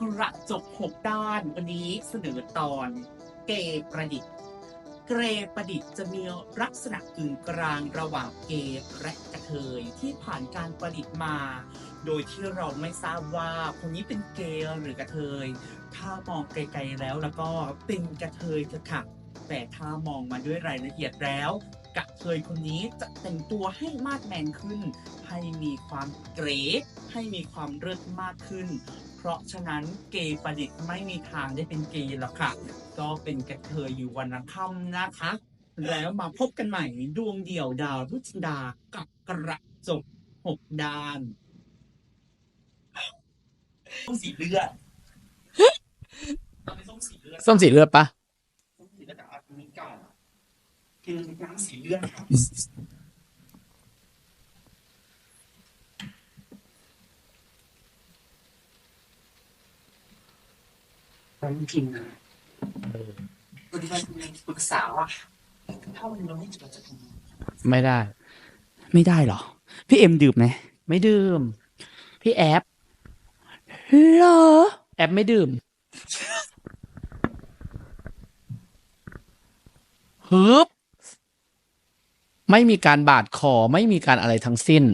กระจกหกด้านวันนี้เสนอตอน เกยประดิษฐ์ เกรประดิษฐ์จะมีลักษณะกึ่งกลางระหว่างเกยและกระเทยที่ผ่านการประดิษฐ์มา โดยที่เราไม่ทราบว่าคนนี้เป็นเกยหรือกระเทย ถ้ามองไกลๆแล้วแล้วก็เป็นกระเทยเถอะค่ะแต่ถ้ามองมาด้วยรายละเอียดแล้วกระเทยคนนี้จะแต่งตัวให้มาดแมนขึ้น ให้มีความเก๋ให้มีความเลิศมากขึ้น เพราะฉะนั้นเกย์ประดิษฐ์ไม่มีทางได้เป็นเกย์หรอกค่ะ ก็เป็นกระเทยอยู่วันละค่ำนะคะ แล้วมาพบกันใหม่ดวงเดี่ยวดาวรุจินดากับกระจกหกด้านส้มสีเลือดต้องเป็นส้มสีเลือดส้มสีเลือดปะส้มสีเลือดแต่อันนี้ก่อนคือน้ำสีเลือด ครับต้องพิมพ์นะวันนี้เราปรึกษาว่าถ้าวันนี้เราไม่จุดเราจะทำยังไงไม่ได้ ไม่ได้เหรอ พี่เอ็มดื่มไหมไม่ดื่ม พี่แอปเหรอ แอปไม่ดื่มฮึบไม่มีการบาดคอไม่มีการอะไรทั้งสิ้น